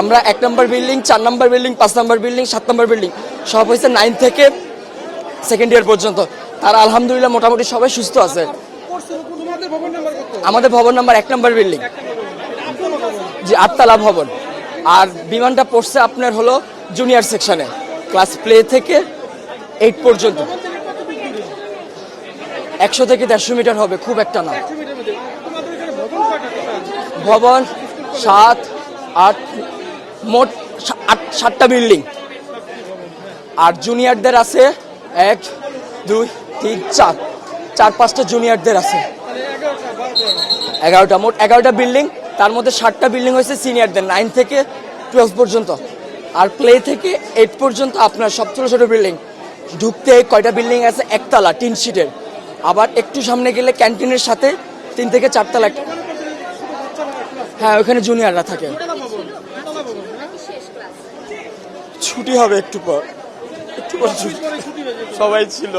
আমরা এক নম্বর বিল্ডিং চার নম্বর বিল্ডিং পাঁচ নম্বর বিল্ডিং সাত নম্বর বিল্ডিং সব হয়েছে নাইন থেকে সেকেন্ড ইয়ার পর্যন্ত। তারা আলহামদুলিল্লাহ মোটামুটি সবাই সুস্থ আছে। আমাদের ভবন নাম্বার এক নম্বর বিল্ডিং যে আটতলা ভবন। আর বিমানটা পড়ছে আপনার হলো জুনিয়র সেকশনে ক্লাস প্লে থেকে এইট পর্যন্ত। একশো থেকে দেড়শো মিটার হবে, খুব একটা না। ভবন সাত আট, মোট আট, সাতটা বিল্ডিং। আর জুনিয়রদের আছে এক, দুই, তিন, চার। চার, পাঁচটা জুনিয়রদের আছে। এগারোটা, মোট এগারোটা বিল্ডিং। তার মধ্যে ষাটটা বিল্ডিং হয়েছে সিনিয়রদের নাইন থেকে টুয়েলভ পর্যন্ত। আর প্লে থেকে এইট পর্যন্ত আপনার সব ছোটো ছোটো বিল্ডিং। ঢুকতে কয়টা বিল্ডিং আছে? একতলা, তিন সিটের। আবার একটু সামনে গেলে ক্যান্টিনের সাথে তিন থেকে চারতলা একটা হ্যাঁ ওখানে জুনিয়ররা থাকে। ছুটি হবে একটু পর। একটু পর ছুটি। ছিল সবাই ছিল।